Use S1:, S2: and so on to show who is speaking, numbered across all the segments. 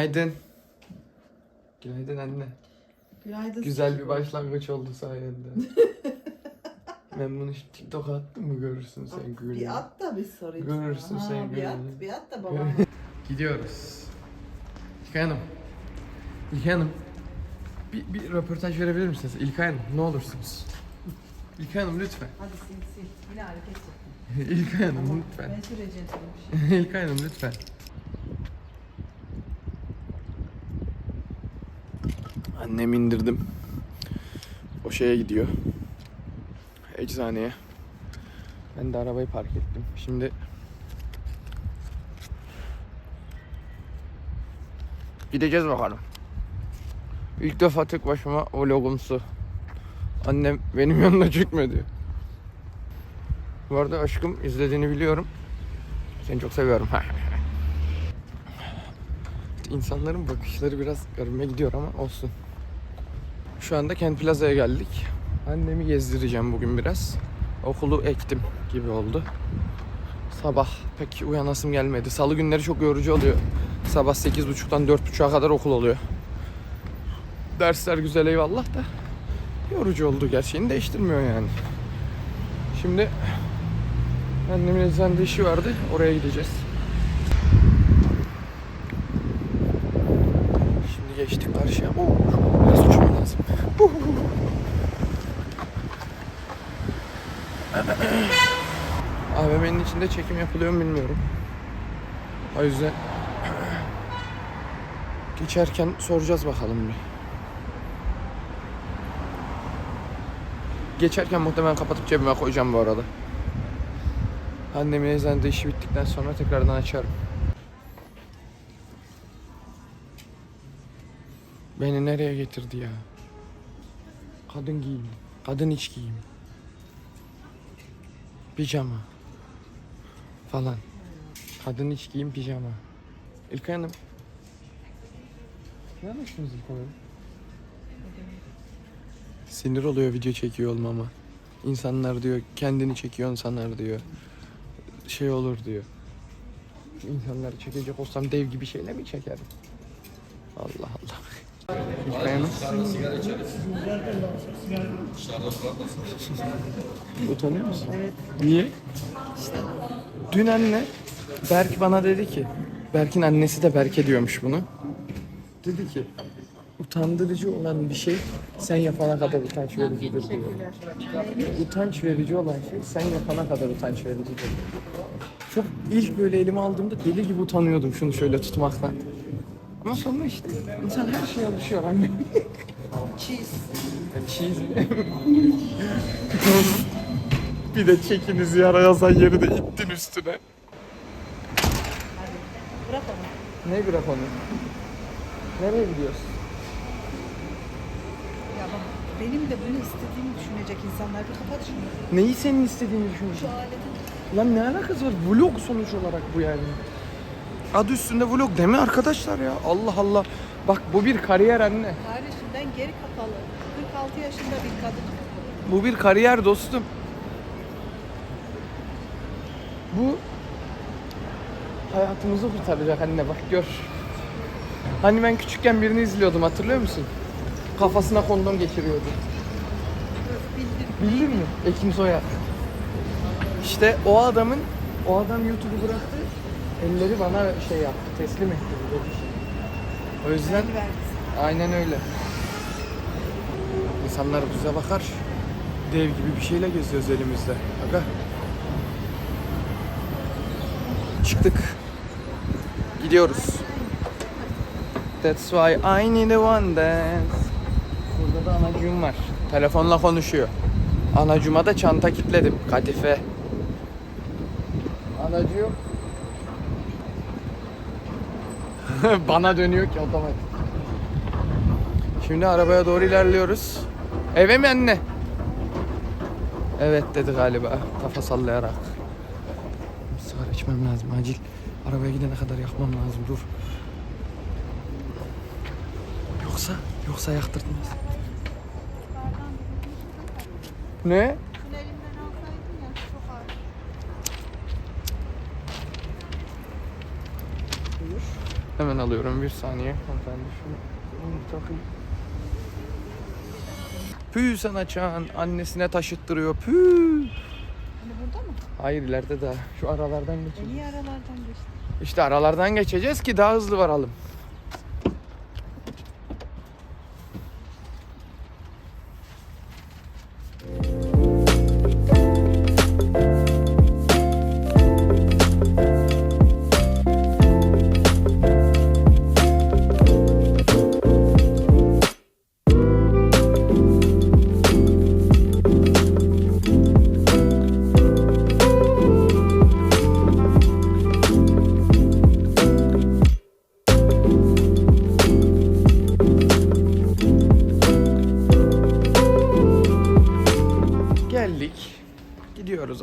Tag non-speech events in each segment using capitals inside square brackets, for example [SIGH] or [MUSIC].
S1: Günaydın. Günaydın anne.
S2: Günaydın.
S1: Güzel bir başlangıç oldu sayende. [LAUGHS] ben bunu şimdi TikTok'a attım mı görürsün sen gününü.
S2: Bir at da bir sorayım
S1: Görürsün
S2: sana.
S1: sen
S2: bir
S1: gününü.
S2: at, bir at da [LAUGHS] babam.
S1: Gidiyoruz. İlkay Hanım. İlkay Hanım. Bir, bir röportaj verebilir misiniz? İlkay Hanım ne olursunuz. İlkay Hanım lütfen.
S2: Hadi sil sil. Yine hareket [LAUGHS] yapın.
S1: İlkay Hanım lütfen.
S2: Ben süreceğim bir şey.
S1: İlkay Hanım lütfen. Annemi indirdim. O şeye gidiyor. Eczaneye. Ben de arabayı park ettim. Şimdi gideceğiz bakalım. İlk defa tek başıma vlogumsu. Annem benim yanımda çekmedi. Bu arada aşkım izlediğini biliyorum. Seni çok seviyorum. [LAUGHS] İnsanların bakışları biraz garibime gidiyor ama olsun. Şu anda Kent Plaza'ya geldik. Annemi gezdireceğim bugün biraz. Okulu ektim gibi oldu. Sabah pek uyanasım gelmedi. Salı günleri çok yorucu oluyor. Sabah 8.30'dan 4.30'a kadar okul oluyor. Dersler güzel eyvallah da yorucu olduğu gerçeğini değiştirmiyor yani. Şimdi annemin eczanede işi vardı. Oraya gideceğiz. Şimdi geçtik karşıya. Oo. AVM'nin içinde çekim yapılıyor mu bilmiyorum. O yüzden geçerken soracağız bakalım bir. Geçerken muhtemelen kapatıp cebime koyacağım bu arada. Annemin eczanede işi bittikten sonra tekrardan açarım. Beni nereye getirdi ya? Kadın giyim. Kadın iç giyim. Pijama. Falan. Kadın iç giyim pijama. İlkay Hanım. Ne yapıyorsunuz İlkay Hanım? Sinir oluyor video çekiyor olmama. İnsanlar diyor kendini çekiyorsun sanar diyor. Şey olur diyor. İnsanları çekecek olsam dev gibi şeyle mi çekerim? Allah Allah. İlkay Hanım. Utanıyor musun?
S2: Evet.
S1: Niye? Dün anne Berk bana dedi ki Berk'in annesi de Berk'e diyormuş bunu. Dedi ki utandırıcı olan bir şey sen yapana kadar utanç vericidir diyor. Utanç verici olan şey sen yapana kadar utanç vericidir. Çok ilk böyle elime aldığımda deli gibi utanıyordum şunu şöyle tutmaktan. Ama sonra işte insan her şeye alışıyor anne.
S2: Cheese.
S1: Cheese. bir de çekiniz yara yazan yeri de ittin üstüne.
S2: Bırak onu.
S1: Ne grafonu? Nereye gidiyoruz?
S2: Ya bak benim de bunu istediğimi düşünecek insanlar. Bir kapat şunu.
S1: Neyi senin istediğini düşünüyorsun?
S2: Şu aletin.
S1: Lan ne alakası var? Vlog sonuç olarak bu yani. Adı üstünde vlog deme arkadaşlar ya. Allah Allah. Bak bu bir kariyer anne.
S2: Kardeşim ben geri kapalı. 46 yaşında bir kadın.
S1: Bu bir kariyer dostum. Bu hayatımızı kurtaracak anne bak gör. Hani ben küçükken birini izliyordum hatırlıyor musun? Kafasına kondom geçiriyordu.
S2: Bildim.
S1: Bildin mi? Ekim Soyer. İşte o adamın, o adam YouTube'u bıraktı. Elleri bana şey yaptı, teslim etti. böyle. O yüzden aynen öyle. İnsanlar bize bakar. Dev gibi bir şeyle geziyoruz elimizde. Aga. Çıktık. Gidiyoruz. That's why I need a one dance. Burada da anacığım var. Telefonla konuşuyor. Anacığıma da çanta kilitledim. Kadife. Anacığım. [LAUGHS] Bana dönüyor ki otomatik. Şimdi arabaya doğru ilerliyoruz. Eve mi anne? Evet dedi galiba kafa sallayarak. Sigara içmem lazım acil. Arabaya gidene kadar yakmam lazım dur. Yoksa yoksa yaktırtmaz. Ne?
S2: Şunu elimden alsaydın ya çok ağır.
S1: Buyur. Hemen alıyorum bir saniye. Hanımefendi şunu takayım. Pü sana çağın annesine taşıttırıyor. Pü.
S2: Hani burada mı?
S1: Hayır ileride daha. Şu aralardan geçeceğiz.
S2: niye aralardan geçti?
S1: İşte aralardan geçeceğiz ki daha hızlı varalım.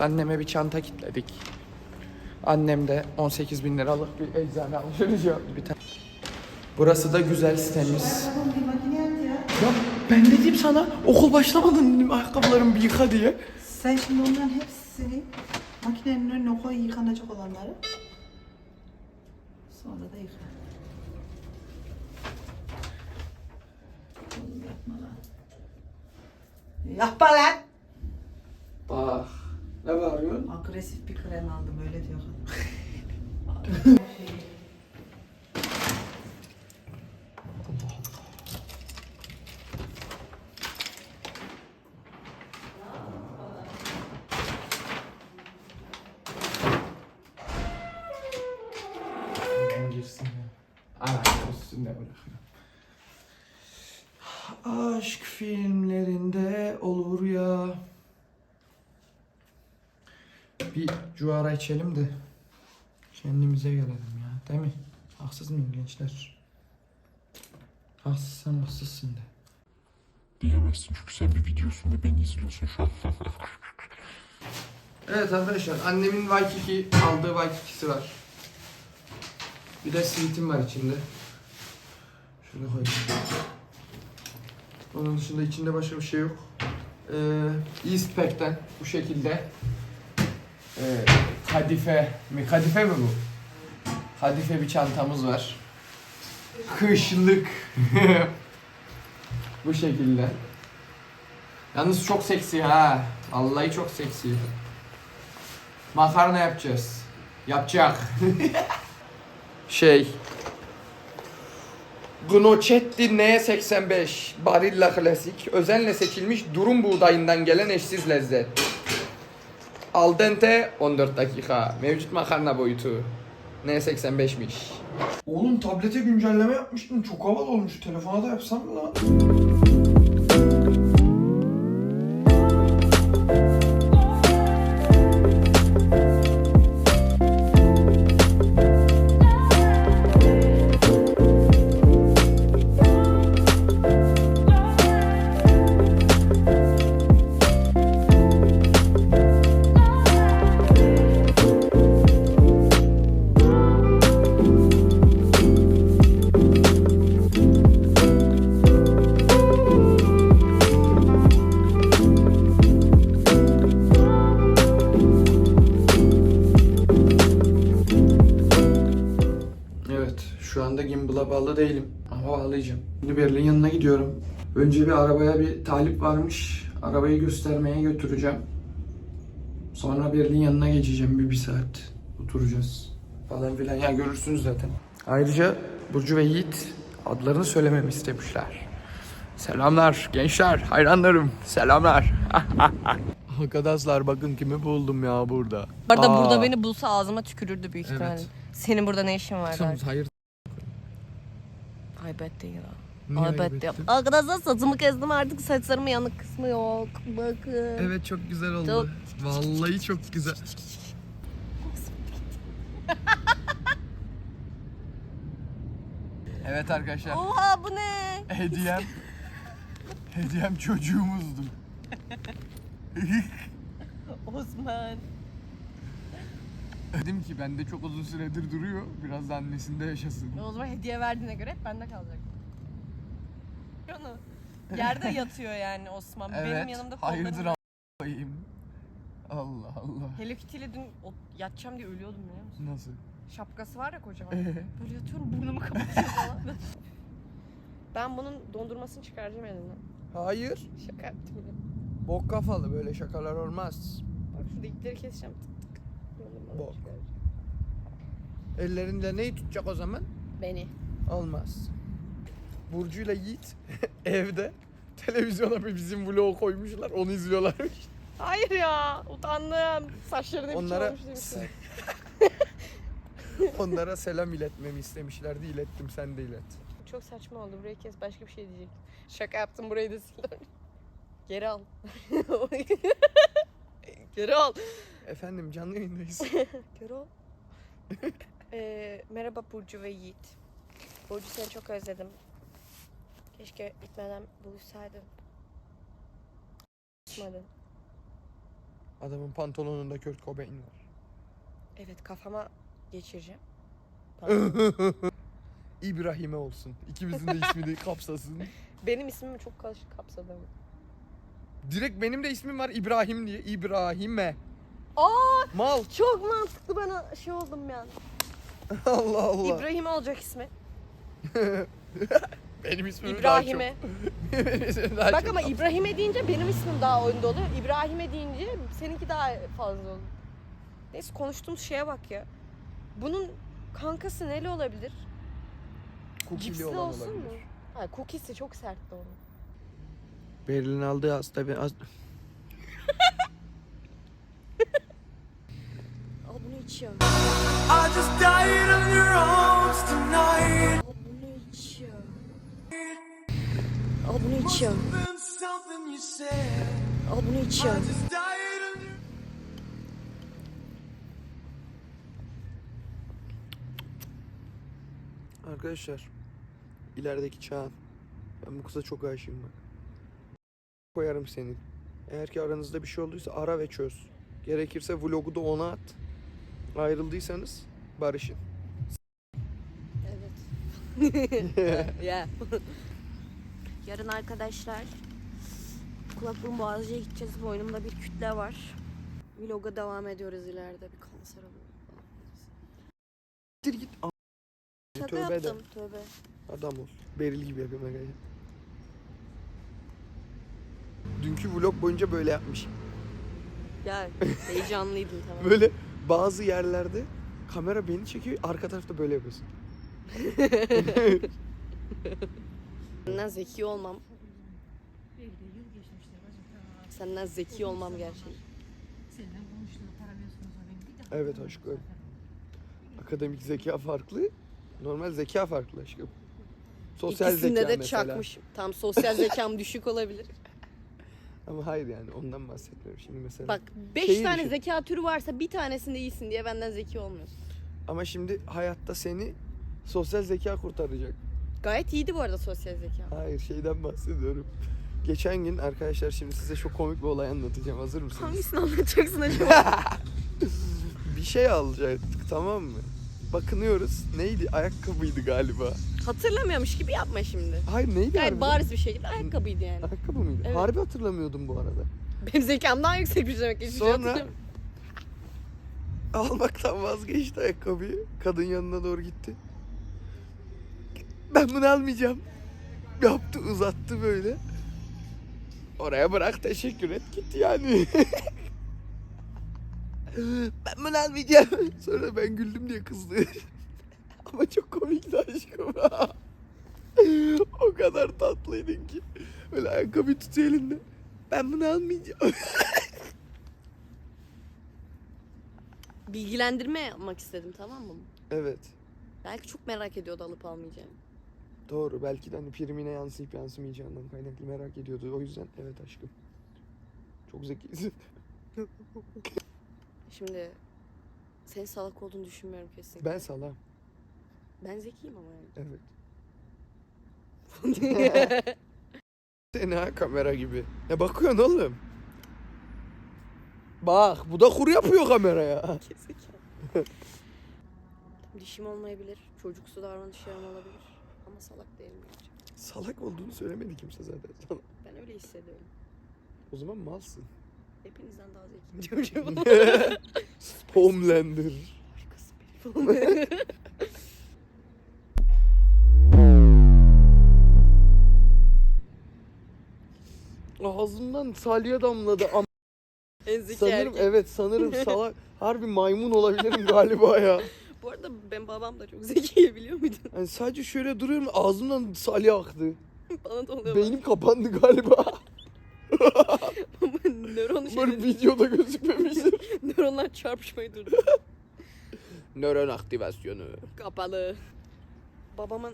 S1: Anneme bir çanta kilitledik. Annem de 18 bin liralık bir eczane alışveriş [LAUGHS] yaptı bir tane. Burası da güzel sitemiz.
S2: Ya.
S1: Ben dedim sana okul başlamadan dedim ayakkabılarımı bir yıka diye.
S2: Sen şimdi onların hepsini makinenin önüne koy yıkanacak olanları. Sonra da yıka. Yapma lan. Yapma lan.
S1: Bak. Ne bağırıyorsun?
S2: Agresif bir krem aldım öyle diyor.
S1: Aşk filmlerinde olur ya. Bir cuara içelim de kendimize gelelim ya. Değil mi? Haksız mıyım gençler? Haksızsan haksızsın de.
S3: Diyemezsin çünkü sen bir videosun ve beni izliyorsun şu an. [LAUGHS]
S1: Evet arkadaşlar annemin Waikiki aldığı Waikiki'si var. Bir de sweet'im var içinde. Şöyle koyayım. Onun dışında içinde başka bir şey yok. Ee, Eastpack'ten bu şekilde. Ee, kadife mi? Kadife mi bu? Kadife bir çantamız var. Kışlık. [LAUGHS] bu şekilde. Yalnız çok seksi ha. Vallahi çok seksi. Makarna yapacağız. Yapacak. [LAUGHS] şey. Gnocchetti N85 Barilla Klasik özenle seçilmiş durum buğdayından gelen eşsiz lezzet. Al dente 14 dakika. Mevcut makarna boyutu. N85'miş. Oğlum tablete güncelleme yapmıştım. Çok havalı olmuş. Telefona da yapsam mı lan? Şimdi Berlin yanına gidiyorum. Önce bir arabaya bir talip varmış. Arabayı göstermeye götüreceğim. Sonra Berlin yanına geçeceğim bir, bir saat. Oturacağız falan filan. Ya görürsünüz zaten. Ayrıca Burcu ve Yiğit adlarını söylememi istemişler. Selamlar gençler, hayranlarım. Selamlar. [LAUGHS] Arkadaşlar bakın kimi buldum ya burada.
S4: Bu arada
S1: Aa.
S4: burada beni bulsa ağzıma tükürürdü büyük
S1: Evet.
S4: ihtimalle. Senin burada ne işin var.
S1: Hayır.
S4: Ay bet değil ya.
S1: Niye ettin?
S4: Arkadaşlar saçımı kestim artık saçlarımın yanık kısmı yok. Bakın.
S1: Evet çok güzel oldu.
S4: Çok-
S1: Vallahi çok güzel. [LAUGHS] evet arkadaşlar.
S4: Oha bu ne?
S1: Hediyem. hediyem çocuğumuzdu. [LAUGHS]
S4: Osman.
S1: Dedim ki bende çok uzun süredir duruyor. Biraz da annesinde yaşasın.
S4: O zaman hediye verdiğine göre hep bende kalacak. Onu. Yerde yatıyor yani Osman. Benim yanımda
S1: Hayırdır
S4: kollarım.
S1: a**ayım. Allah Allah.
S4: Hello Kitty'yle dün o- yatacağım diye ölüyordum biliyor musun?
S1: Nasıl?
S4: Şapkası var ya kocaman. Böyle yatıyorum burnumu kapatıyor falan. [LAUGHS] ben bunun dondurmasını çıkaracağım elinden.
S1: Hayır.
S4: Şaka yaptım ya.
S1: Bok kafalı böyle şakalar olmaz.
S4: Bak şurada ipleri keseceğim. Tık tık. Dondurmaları
S1: Bok.
S4: çıkaracağım.
S1: Ellerinde neyi tutacak o zaman?
S4: Beni.
S1: Olmaz. Burcu'yla Yiğit [LAUGHS] evde televizyona bir bizim vlogu koymuşlar. Onu izliyorlarmış.
S4: Hayır ya utandım. Saçları ne biçim
S1: Onlara
S4: olmuş [LAUGHS]
S1: onlara selam iletmemi istemişlerdi. İlettim sen de ilet.
S4: Çok saçma oldu. Burayı kes başka bir şey diyecektim. Şaka yaptım burayı da sil. Geri al. [LAUGHS] Geri al.
S1: Efendim canlı yayındayız.
S4: Geri al. Ee, merhaba Burcu ve Yiğit. Burcu seni çok özledim. Keşke gitmeden buluşsaydın. Buluşmadın.
S1: Adamın pantolonunda Kurt Cobain var.
S4: Evet kafama geçireceğim. [LAUGHS]
S1: İbrahim'e olsun. İkimizin de ismini [LAUGHS] kapsasın.
S4: Benim ismimi çok kapsadı ama.
S1: Direkt benim de ismim var İbrahim diye. İbrahim'e.
S4: Aa
S1: Mal.
S4: çok mantıklı ben şey oldum yani. [LAUGHS]
S1: Allah Allah.
S4: İbrahim olacak ismi.
S1: Benim ismim
S4: İbrahim'e.
S1: daha çok. [LAUGHS] benim ismim daha
S4: Bak
S1: çok.
S4: ama İbrahim'e deyince benim ismim daha önde oluyor. İbrahim'e deyince seninki daha fazla oluyor. Neyse konuştuğumuz şeye bak ya. Bunun kankası neli olabilir?
S1: Cookie'li
S4: Cipsli
S1: olan
S4: olsun mu?
S1: olabilir.
S4: Ha, cookie'si çok sertti onun.
S1: Berlin aldığı hasta ben az...
S4: Al bunu.
S5: I just died on your arms tonight.
S4: Al bunu içiyor. Al bunu içiyor.
S5: Been something you said.
S4: Al bunu içiyor.
S5: I just died on your
S1: Arkadaşlar ilerideki Çağan. Ben bu kıza çok aşığım bak. Koyarım senin. Eğer ki aranızda bir şey olduysa ara ve çöz. Gerekirse vlogu da ona at. Ayrıldıysanız barışın.
S4: Evet. [LAUGHS] Ya. Yarın arkadaşlar kulaklığım boğazcıya gideceğiz. Boynumda bir kütle var. Vloga devam ediyoruz ileride. Bir kanser oluyor.
S1: Git git. A-
S4: Şaka
S1: Tövbe de.
S4: yaptım. Tövbe.
S1: Adam ol. Beril gibi yapıyorum arkadaşlar. Dünkü vlog boyunca böyle yapmış.
S4: Ya heyecanlıydın tamam. [LAUGHS]
S1: Böyle bazı yerlerde kamera beni çekiyor, arka tarafta böyle yapıyorsun. [LAUGHS]
S4: Senden zeki olmam. Senden zeki olmam gerçeği.
S1: Evet aşkım. Akademik zeka farklı, normal zeka farklı aşkım. Sosyal
S4: İkisinde
S1: zeka
S4: de
S1: mesela.
S4: çakmış. Tam sosyal zekam [LAUGHS] düşük olabilir.
S1: Ama hayır yani ondan bahsetmiyorum şimdi mesela.
S4: Bak 5
S1: Şeyi
S4: tane
S1: düşün.
S4: zeka türü varsa bir tanesinde iyisin diye benden zeki olmuyorsun.
S1: Ama şimdi hayatta seni sosyal zeka kurtaracak.
S4: Gayet iyiydi bu arada sosyal zeka.
S1: Hayır şeyden bahsediyorum. Geçen gün arkadaşlar şimdi size çok komik bir olay anlatacağım. Hazır mısınız?
S4: Hangisini anlatacaksın [LAUGHS] acaba?
S1: Bir şey alacaktık tamam mı? Bakınıyoruz. Neydi? Ayakkabıydı galiba.
S4: Hatırlamıyormuş gibi yapma şimdi.
S1: Hayır neydi harbiden?
S4: bariz bir şekilde ayakkabıydı yani.
S1: Ayakkabı mıydı?
S4: Evet.
S1: Harbi hatırlamıyordum bu arada.
S4: Benim zekam daha yüksekmiş demek ki. Hiçbir şey
S1: Sonra-
S4: hatırlamıyorum.
S1: Almaktan vazgeçti ayakkabıyı. Kadın yanına doğru gitti. Ben bunu almayacağım. Yaptı uzattı böyle. Oraya bırak teşekkür et git yani. [LAUGHS] ben bunu almayacağım. Sonra ben güldüm diye kızdı. [LAUGHS] Ama çok komikti aşkım. [LAUGHS] o kadar tatlıydın ki. Böyle ayakkabı tutuyor elinde. Ben bunu almayacağım.
S4: Bilgilendirme yapmak istedim tamam mı?
S1: evet.
S4: Belki çok merak ediyordu alıp almayacağımı.
S1: Doğru. Belki de hani primine yansıyıp yansımayacağından kaynaklı merak ediyordu. O yüzden evet aşkım. Çok zekisin. [LAUGHS]
S4: Şimdi senin salak olduğunu düşünmüyorum kesinlikle.
S1: Ben salam.
S4: Ben zekiyim ama yani.
S1: Evet. [LAUGHS] Seni ha kamera gibi. Ne bakıyorsun oğlum? Bak bu da kur yapıyor kameraya. [LAUGHS]
S4: Gerizekalı. Dişim olmayabilir. Çocuksu davranışlarım olabilir. Ama salak değilim gerçekten.
S1: Salak olduğunu söylemedi kimse zaten sana.
S4: Ben öyle hissediyorum.
S1: O zaman malsın.
S4: Hepinizden daha zekiyim diyorum. [LAUGHS]
S1: Homelander.
S4: Benim. falan.
S1: Ağzımdan salya damladı. Am-
S4: en zeki
S1: sanırım
S4: erkek.
S1: evet sanırım salak. [LAUGHS] Harbi maymun olabilirim galiba ya.
S4: Bu arada ben babam da çok [LAUGHS] zeki biliyor muydun?
S1: Yani sadece şöyle duruyorum ağzımdan salya aktı. [LAUGHS]
S4: Bana da oluyor.
S1: Beynim kapandı galiba. [LAUGHS]
S4: Nöron
S1: Umarım videoda gözükmemiştir.
S4: nöronlar çarpışmayı durdu.
S1: Nöron aktivasyonu.
S4: Kapalı. Babamın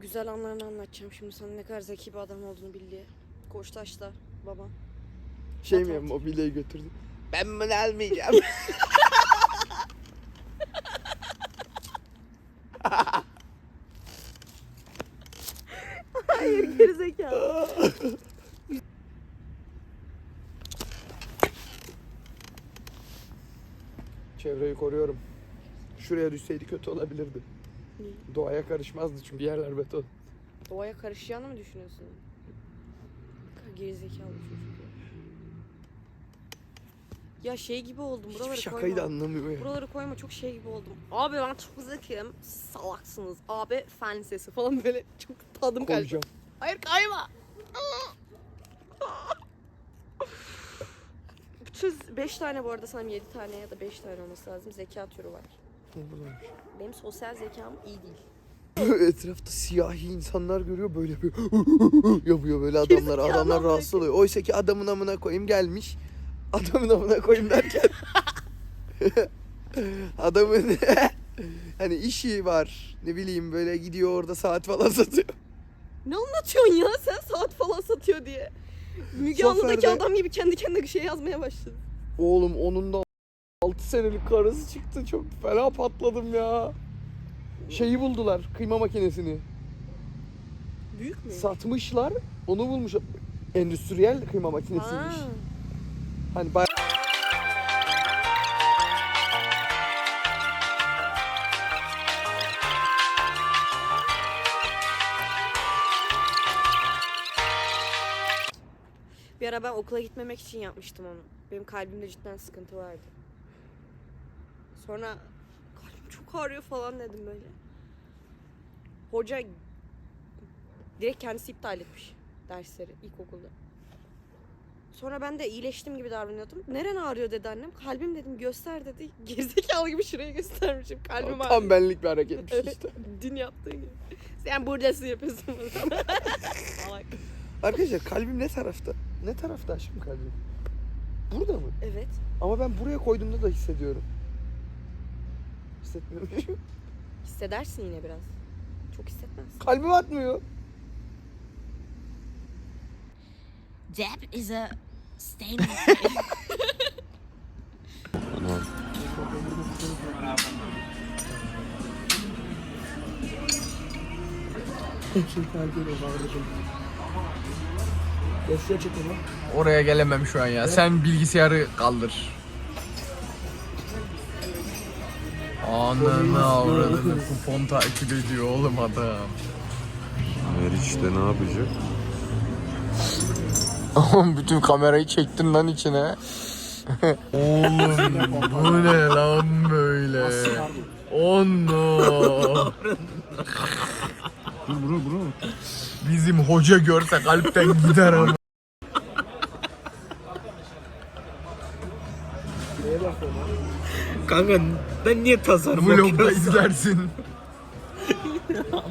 S4: güzel anlarını anlatacağım şimdi sana ne kadar zeki bir adam olduğunu bil diye. Koçtaş'ta babam.
S1: Şey mi mobilyayı götürdü. Ben bunu almayacağım.
S4: Hayır gerizekalı.
S1: Çevreyi koruyorum. Şuraya düşseydi kötü olabilirdi.
S4: Niye?
S1: Doğaya karışmazdı çünkü yerler beton.
S4: Doğaya karışacağını mı düşünüyorsun? Gerizekalı çocuk ya. Ya şey gibi oldum buraları
S1: Hiçbir şakayı da
S4: koyma.
S1: anlamıyor ya.
S4: Buraları koyma çok şey gibi oldum. Abi ben çok zekiyim. Siz salaksınız. Abi fen lisesi falan böyle çok tadım kaçtı.
S1: Koyacağım.
S4: Hayır kayma. Bütün 5 tane bu arada sanırım 7 tane ya da 5 tane olması lazım. Zeka türü var. Benim sosyal zekam iyi değil. [LAUGHS]
S1: Etrafta siyahi insanlar görüyor böyle yapıyor. [LAUGHS] yapıyor böyle adamlar. Adamlar rahatsız oluyor. Oysa ki adamın amına koyayım gelmiş. Adamın amına koyayım derken. adamın hani işi var. Ne bileyim böyle gidiyor orada saat falan satıyor.
S4: Ne anlatıyorsun ya sen saat falan satıyor diye. Müge Anlı'daki
S1: Soferde-
S4: adam gibi kendi kendine bir şey yazmaya başladı.
S1: Oğlum onun da 6 senelik karısı çıktı. Çok fena patladım ya. Şeyi buldular. Kıyma makinesini.
S4: Büyük mü?
S1: Satmışlar. Onu bulmuş. Endüstriyel kıyma makinesiymiş.
S4: Ha.
S1: Hani bay-
S4: Bir ara ben okula gitmemek için yapmıştım onu. Benim kalbimde cidden sıkıntı vardı. Sonra kalbim çok ağrıyor falan dedim böyle. Hoca direkt kendisi iptal etmiş dersleri ilkokulda. Sonra ben de iyileştim gibi davranıyordum. Neren ağrıyor dedi annem. Kalbim dedim göster dedi. [LAUGHS] Gerizekalı gibi şuraya göstermişim. Kalbim ağrıyor.
S1: tam benlik bir hareketmiş işte. [LAUGHS]
S4: Dün yaptığı gibi. Sen buradasın yapıyorsun bunu. [LAUGHS] Salak.
S1: Arkadaşlar kalbim ne tarafta? Ne tarafta aşkım kalbim? Burada mı?
S4: evet.
S1: Ama ben buraya koyduğumda da hissediyorum. Hissetmiyorum.
S4: Hissedersin yine biraz. Çok hissetmezsin.
S1: Kalbim atmıyor.
S6: Dab is a stain. [LAUGHS]
S1: Oraya gelemem şu an ya. Sen bilgisayarı kaldır. Ananı avradını kupon takip ediyor oğlum adam.
S3: Meriç de ne yapacak?
S1: Oğlum bütün kamerayı çektin lan içine. Oğlum bu ne lan böyle? Ono.
S3: Bro bro.
S1: Bizim hoca görse kalpten gider ama.
S7: Kanka ben niye tasarım
S1: Vlogda
S7: okuyorsun?
S1: izlersin.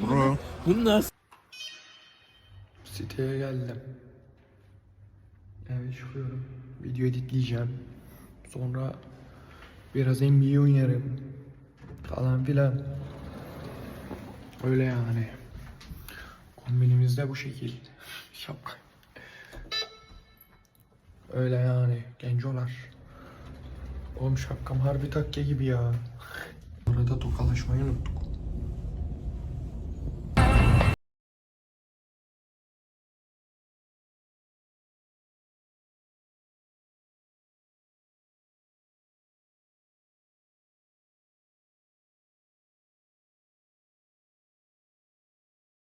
S3: Bro.
S7: Bunlar
S1: Siteye geldim. Evet çıkıyorum. Video editleyeceğim. Sonra biraz NBA oynarım. Falan filan. Öyle yani. Kombinimiz de bu şekil. [LAUGHS] Şapka. Öyle yani gencolar. Oğlum şapkam harbi takke gibi ya. [LAUGHS] Burada tokalaşmayı unuttuk.